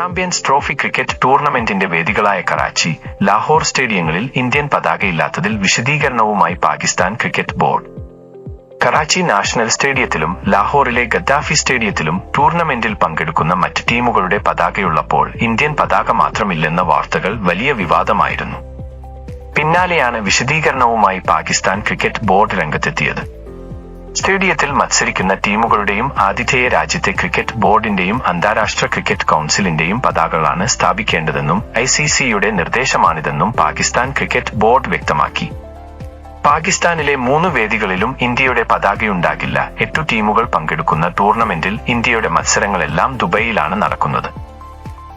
Champions trophy cricket ടൂർണമെന്റിന്റെ വേദികളായ കറാച്ചി ലാഹോർ സ്റ്റേഡിയങ്ങളിൽ ഇന്ത്യൻ പതാകയില്ലാത്തതിൽ വിശദീകരണവുമായി Pakistan cricket board. Karachi national സ്റ്റേഡിയത്തിലും ലാഹോറിലെ ഗദ്ദാഫി സ്റ്റേഡിയത്തിലും ടൂർണമെന്റിൽ പങ്കെടുക്കുന്ന മറ്റ് ടീമുകളുടെ പതാകയുള്ളപ്പോൾ ഇന്ത്യൻ പതാക മാത്രമില്ലെന്ന വാർത്തകൾ വലിയ വിവാദമായിരുന്നു. പിന്നാലെയാണ് വിശദീകരണവുമായി പാകിസ്ഥാൻ ക്രിക്കറ്റ് ബോർഡ് രംഗത്തെത്തിയത്. സ്റ്റേഡിയത്തിൽ മത്സരിക്കുന്ന ടീമുകളുടെയും ആതിഥേയ രാജ്യത്തെ ക്രിക്കറ്റ് ബോർഡിന്റെയും അന്താരാഷ്ട്ര ക്രിക്കറ്റ് കൌൺസിലിന്റെയും പതാകകളാണ് സ്ഥാപിക്കേണ്ടതെന്നും ഐ സി സിയുടെ നിർദ്ദേശമാണിതെന്നും പാകിസ്ഥാൻ ക്രിക്കറ്റ് ബോർഡ് വ്യക്തമാക്കി. പാകിസ്ഥാനിലെ മൂന്ന് വേദികളിലും ഇന്ത്യയുടെ പതാകയുണ്ടാകില്ല. എട്ടു ടീമുകൾ പങ്കെടുക്കുന്ന ടൂർണമെന്റിൽ ഇന്ത്യയുടെ മത്സരങ്ങളെല്ലാം ദുബൈയിലാണ് നടക്കുന്നത്.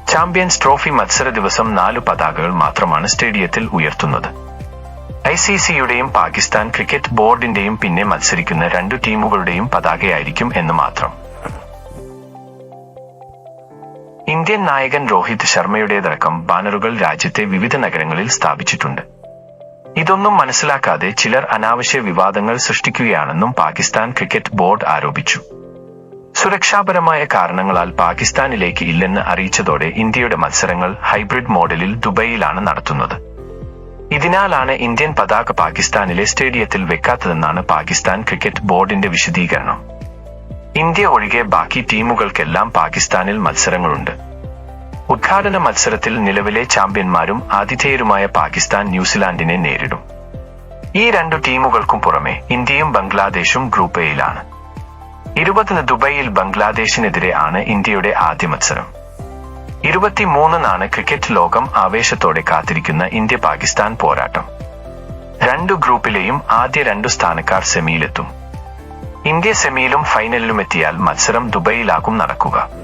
ചാമ്പ്യൻസ് ട്രോഫി മത്സര ദിവസം നാലു പതാകകൾ മാത്രമാണ് സ്റ്റേഡിയത്തിൽ ഉയർത്തുന്നത്. ഐ സി സിയുടെയും പാകിസ്ഥാൻ ക്രിക്കറ്റ് ബോർഡിന്റെയും പിന്നെ മത്സരിക്കുന്ന രണ്ടു ടീമുകളുടെയും പതാകയായിരിക്കും എന്ന് മാത്രം. ഇന്ത്യൻ നായകൻ രോഹിത് ശർമ്മയുടേതടക്കം ബാനറുകൾ രാജ്യത്തെ വിവിധ നഗരങ്ങളിൽ സ്ഥാപിച്ചിട്ടുണ്ട്. ഇതൊന്നും മനസ്സിലാക്കാതെ ചിലർ അനാവശ്യ വിവാദങ്ങൾ സൃഷ്ടിക്കുകയാണെന്നും പാകിസ്ഥാൻ ക്രിക്കറ്റ് ബോർഡ് ആരോപിച്ചു. സുരക്ഷാപരമായ കാരണങ്ങളാൽ പാകിസ്ഥാനിലേക്ക് ഇല്ലെന്ന് അറിയിച്ചതോടെ ഇന്ത്യയുടെ മത്സരങ്ങൾ ഹൈബ്രിഡ് മോഡലിൽ ദുബൈയിലാണ് നടത്തുന്നത്. ഇതിനാലാണ് ഇന്ത്യൻ പതാക പാകിസ്ഥാനിലെ സ്റ്റേഡിയത്തിൽ വെക്കാത്തതെന്നാണ് പാകിസ്ഥാൻ ക്രിക്കറ്റ് ബോർഡിന്റെ വിശദീകരണം. ഇന്ത്യ ഒഴികെ ബാക്കി ടീമുകൾക്കെല്ലാം പാകിസ്ഥാനിൽ മത്സരങ്ങളുണ്ട്. ഉദ്ഘാടന മത്സരത്തിൽ നിലവിലെ ചാമ്പ്യന്മാരും ആതിഥേയരുമായ പാകിസ്ഥാൻ ന്യൂസിലാൻഡിനെ നേരിടും. ഈ രണ്ടു ടീമുകൾക്കും പുറമെ ഇന്ത്യയും ബംഗ്ലാദേശും ഗ്രൂപ്പ് എയിലാണ്. ഇരുപതിന് ദുബൈയിൽ ബംഗ്ലാദേശിനെതിരെ ആണ് ഇന്ത്യയുടെ ആദ്യ മത്സരം. ഇരുപത്തിമൂന്നിനാണ് ക്രിക്കറ്റ് ലോകം ആവേശത്തോടെ കാത്തിരിക്കുന്ന ഇന്ത്യ പാകിസ്ഥാൻ പോരാട്ടം. രണ്ടു ഗ്രൂപ്പിലെയും ആദ്യ രണ്ടു സ്ഥാനക്കാർ സെമിയിലെത്തും. ഇന്ത്യ സെമിയിലും ഫൈനലിലുമെത്തിയാൽ മത്സരം ദുബൈയിലാകും നടക്കുക.